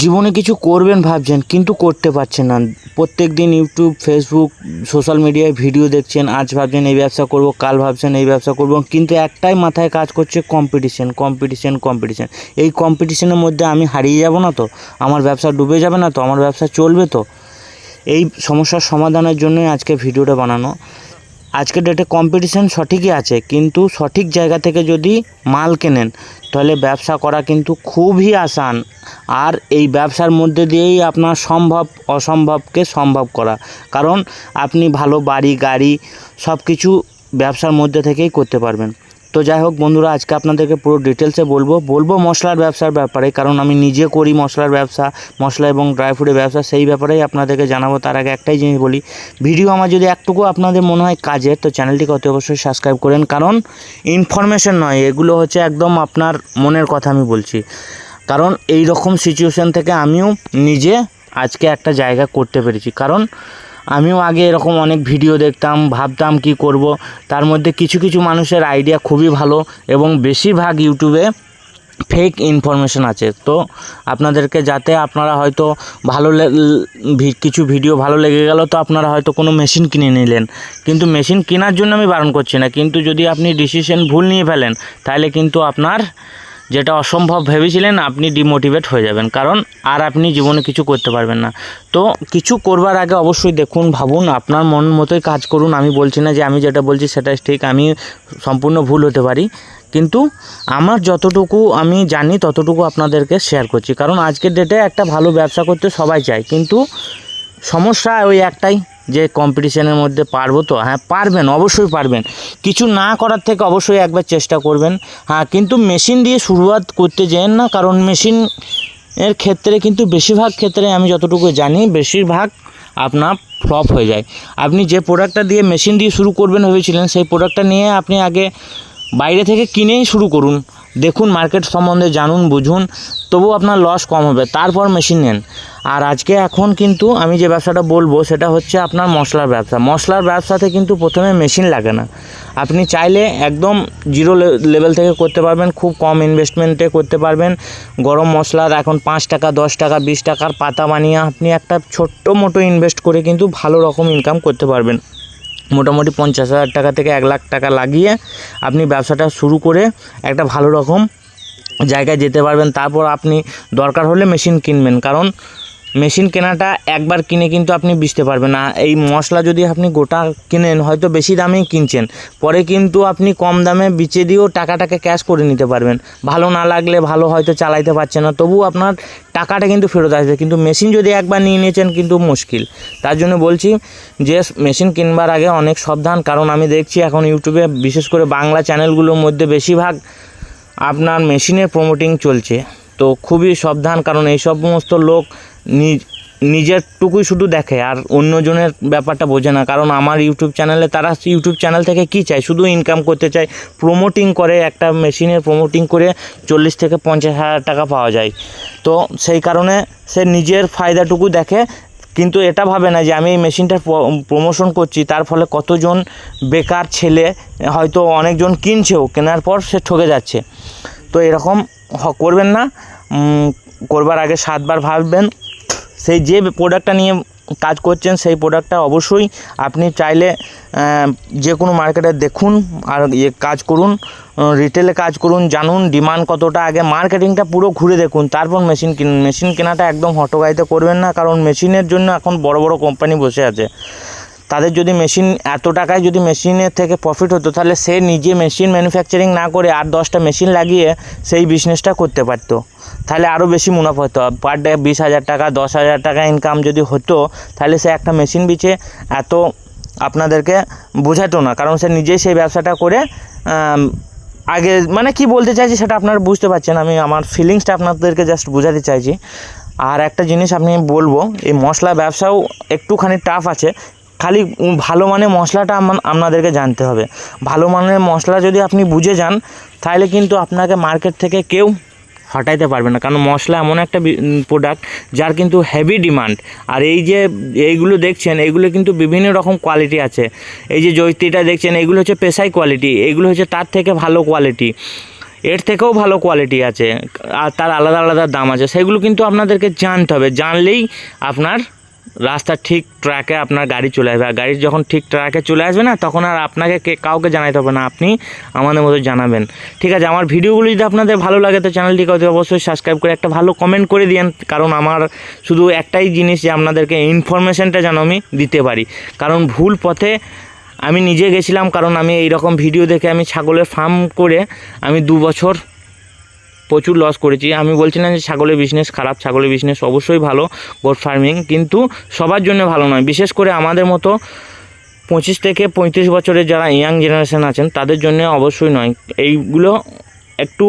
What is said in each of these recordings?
জীবনে কিছু করবেন ভাবছেন, কিন্তু করতে পারছেন না। প্রত্যেক দিন ইউটিউব ফেসবুক সোশ্যাল মিডিয়ায় ভিডিও দেখছেন, আজ ভাবছেন এই ব্যবসা করব, কাল ভাবছেন এই ব্যবসা করব, কিন্তু একটাই মাথায় কাজ করছে কম্পিটিশন কম্পিটিশন কম্পিটিশন এই কম্পিটিশনের মধ্যে আমি হারিয়ে যাব না তো, আমার ব্যবসা ডুবে যাবে না তো, আমার ব্যবসা চলবে তো। এই সমস্যার সমাধানের জন্যই আজকে ভিডিওটা বানানো। আজকের ডেটে কম্পিটিশান সঠিকই আছে, কিন্তু সঠিক জায়গা থেকে যদি মাল কেনেন, তাহলে ব্যবসা করা কিন্তু খুবই আসান। আর এই ব্যবসার মধ্যে দিয়েই আপনার সম্ভব, অসম্ভবকে সম্ভব করা। কারণ আপনি ভালো বাড়ি, গাড়ি সব কিছু ব্যবসার মধ্যে থেকেই করতে পারবেন। তো যাই হোক বন্ধুরা, আজকে আপনাদেরকে পুরো ডিটেলসে বলব। বলব মশলার ব্যবসার ব্যাপারে, কারণ আমি নিজে করি মশলার ব্যবসা, মশলা এবং ড্রাই ফ্রুটের ব্যবসা, সেই ব্যাপারেই আপনাদেরকে জানাব। তার আগে একটাই জিনিস বলি, ভিডিও আমার যদি একটুকু আপনাদের মনে হয় কাজের, তো চ্যানেলটিকে অতি অবশ্যই সাবস্ক্রাইব করেন। কারণ ইনফরমেশন নয়, এগুলো হচ্ছে একদম আপনার মনের কথা আমি বলছি। কারণ এই রকম সিচুয়েশন থেকে আমিও নিজে আজকে একটা জায়গা করতে পেরেছি। কারণ আমিও আগে এরকম অনেক ভিডিও দেখতাম, ভাবতাম কি করব। তার মধ্যে কিছু কিছু মানুষের আইডিয়া খুবই ভালো এবং বেশিরভাগ ইউটিউবে ফেক ইনফরমেশন আছে। তো আপনাদেরকে যাতে আপনারা হয়তো ভালো কিছু ভিডিও ভালো লেগে গেল, তো আপনারা হয়তো কোনো মেশিন কিনে নিলেন। কিন্তু মেশিন কেনার জন্য আমি বারণ করছি না। কিন্তু যদি আপনি ডিসিশন ভুল নিয়ে ফেলেন, তাহলে কিন্তু আপনার যেটা অসম্ভব ভেবেছিলেন আপনি ডিমোটিভেট হয়ে যাবেন, কারণ আর আপনি জীবনে কিছু করতে পারবেন না। তো কিছু করবার আগে অবশ্যই দেখুন, ভাবুন, আপনার মন মতোই কাজ করুন। আমি বলছি না যে আমি যেটা বলছি সেটা ঠিক, আমি সম্পূর্ণ ভুল হতে পারি। কিন্তু আমার যতটুকু আমি জানি, ততটুকু আপনাদেরকে শেয়ার করছি। কারণ আজকের ডেটে একটা ভালো ব্যবসা করতে সবাই চায়, কিন্তু সমস্যা ওই একটাই। যে কম্পিটিশনের মধ্যে পারব তো? হ্যাঁ পারবেন, অবশ্যই পারবেন। কিছু না করার থেকে অবশ্যই একবার চেষ্টা করবেন। হ্যাঁ কিন্তু মেশিন দিয়ে শুরুয়াত করতে যেন না, কারণ মেশিন এর ক্ষেত্রে কিন্তু বেশিরভাগ ক্ষেত্রে আমি যতটুকু জানি, বেশিরভাগ আপনার ফ্লপ হয়ে যায়। আপনি যে প্রোডাক্টটা দিয়ে মেশিন দিয়ে শুরু করবেন ভেবেছিলেন, সেই প্রোডাক্টটা নিয়ে আপনি আগে বাইরে থেকে কিনেই শুরু করুন। দেখুন মার্কেট সম্বন্ধে জানুন, বুঝুন তবু আপনার লস কম হবে। তারপর মেশিন নেন। আর আজকে এখন কিন্তু আমি যে ব্যবসাটা বলব, সেটা হচ্ছে আপনার মশলার ব্যবসা। মশলার ব্যবসাতে কিন্তু প্রথমে মেশিন লাগে না। আপনি চাইলে একদম জিরো লেভেল থেকে করতে পারবেন, খুব কম ইনভেস্টমেন্টে করতে পারবেন। গরম মশলার এখন পাঁচ টাকা, দশ টাকা, বিশ টাকার পাতা বানিয়ে আপনি একটা ছোট্ট মোটো ইনভেস্ট করে কিন্তু ভালো রকম ইনকাম করতে পারবেন। মোটামুটি পঞ্চাশ হাজার টাকা থেকে এক লাখ টাকা লাগিয়ে আপনি ব্যবসাটা শুরু করে একটা ভালো রকম জায়গায় যেতে পারবেন। তারপর আপনি দরকার হলে মেশিন কিনবেন। কারণ মেশিন কেনাটা একবার কিনে কিন্তু আপনি বুঝতে পারবেন না। এই মশলা যদি আপনি গোটা কিনেন, হয়তো বেশি দামেই কিনছেন, পরে কিন্তু আপনি কম দামে বিচে দিয়েও টাকাটাকে ক্যাশ করে নিতে পারবেন। ভালো না লাগলে ভালো হয়তো চালাইতে পারছেন না, তবু আপনার টাকাটা কিন্তু ফেরত আসবে। কিন্তু মেশিন যদি একবার নিয়ে নিয়েছেন কিন্তু মুশকিল। তার জন্য বলছি যে, মেশিন কিনবার আগে অনেক সাবধান, কারণ আমি দেখছি এখন ইউটিউবে বিশেষ করে বাংলা চ্যানেলগুলোর মধ্যে বেশিরভাগ আপনার মেশিনের প্রমোটিং চলছে। তো খুবই সাবধান, কারণ এই সমস্ত লোক নিজেরটুকুই শুধু দেখে, আর অন্যজনের ব্যাপারটা বোঝে না। কারণ আমার ইউটিউব চ্যানেলে তারা ইউটিউব চ্যানেল থেকে কী চায়? শুধু ইনকাম করতে চায়। প্রমোটিং করে, একটা মেশিনের প্রমোটিং করে চল্লিশ থেকে পঞ্চাশ হাজার টাকা পাওয়া যায়। তো সেই কারণে সে নিজের ফায়দাটুকু দেখে, কিন্তু এটা ভাবে না যে আমি এই মেশিনটার প্রমোশন করছি, তার ফলে কতজন বেকার ছেলে, হয়তো অনেকজন কিনছেও, কেনার পর সে ঠকে যাচ্ছে। তো এরকম করবেন না। করবার আগে সাতবার ভাববেন। সেই যে প্রোডাক্টটা নিয়ে কাজ করছেন, সেই প্রোডাক্টটা অবশ্যই আপনি চাইলে যে কোনো মার্কেটে দেখুন আর ইয়ে কাজ করুন রিটেলে কাজ করুন, জানুন ডিমান্ড কতটা। আগে মার্কেটিংটা পুরো ঘুরে দেখুন, তারপর মেশিন কিনুন। মেশিন কেনাটা একদম হটোগাইতে করবেন না, কারণ মেশিনের জন্য এখন বড় বড় কোম্পানি বসে আছে। তাদের যদি মেশিন, এত টাকায় যদি মেশিনের থেকে প্রফিট হতো, তাহলে সে নিজে মেশিন ম্যানুফ্যাকচারিং না করে আর দশটা মেশিন লাগিয়ে সেই বিজনেসটা করতে পারতো। তাহলে আরও বেশি মুনাফা হতো। পার ডে বিশ হাজার টাকা, দশ হাজার টাকা ইনকাম যদি হতো, তাহলে সে একটা মেশিন বিচে এত আপনাদেরকে বোঝাতো না। কারণ সে নিজেই সেই ব্যবসাটা করে আগে মানে কি বলতে চাইছি সেটা আপনারা বুঝতে পারছেন। আমি আমার ফিলিংসটা আপনাদেরকে জাস্ট বোঝাতে চাইছি। আর একটা জিনিস আপনি বলব, এই মশলা ব্যবসাও একটুখানি টাফ আছে। খালি ভালো মানের মশলাটা আপনাদেরকে জানতে হবে। ভালো মানের মশলা যদি আপনি বুঝে যান, তাহলে কিন্তু আপনাকে মার্কেট থেকে কেউ হটাইতে পারবে না। কারণ মশলা এমন একটা প্রোডাক্ট যার কিন্তু হেভি ডিমান্ড আর এই যে এইগুলো দেখছেন এইগুলো কিন্তু বিভিন্ন রকম কোয়ালিটি আছে। এই যে জৈত্রীটা দেখছেন এইগুলো হচ্ছে পেশাই কোয়ালিটি এইগুলো হচ্ছে তার থেকে ভালো কোয়ালিটি এর থেকেও ভালো কোয়ালিটি আছে। আর তার আলাদা আলাদা দাম আছে। সেগুলো কিন্তু আপনাদেরকে জানতে হবে। জানলেই আপনার রাস্তা ঠিক ট্র্যাকে আপনার গাড়ি চলে আসবে। আর গাড়ি যখন ঠিক ট্র্যাকে চলে আসবে না, তখন আর আপনাকে কে কাউকে জানাতে হবে না। আপনি আমাদের মতো জানাবেন। ঠিক আছে, আমার ভিডিওগুলো যদি আপনাদের ভালো লাগে, তো চ্যানেলটিকে অবশ্যই সাবস্ক্রাইব করে একটা ভালো কমেন্ট করে দিন কারণ আমার শুধু একটাই জিনিস যে আপনাদেরকে ইনফরমেশনটা যেন আমি দিতে পারি। কারণ ভুল পথে আমি নিজে গেছিলাম, কারণ আমি এই রকম ভিডিও দেখে আমি ছাগলের ফার্ম করে আমি দু বছর প্রচুর লস করেছি। আমি বলছি না যে ছাগলের বিজনেস খারাপ, ছাগলের বিজনেস অবশ্যই ভালো গোট ফার্মিং কিন্তু সবার জন্য ভালো নয়। বিশেষ করে আমাদের মতো পঁচিশ থেকে পঁয়ত্রিশ বছরের যারা ইয়াং জেনারেশান আছেন, তাদের জন্য অবশ্যই নয়। এইগুলো একটু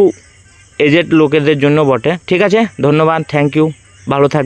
এজেড লোকেদের জন্য বটে। ঠিক আছে? ধন্যবাদ। থ্যাংক ইউ ভালো থাকবে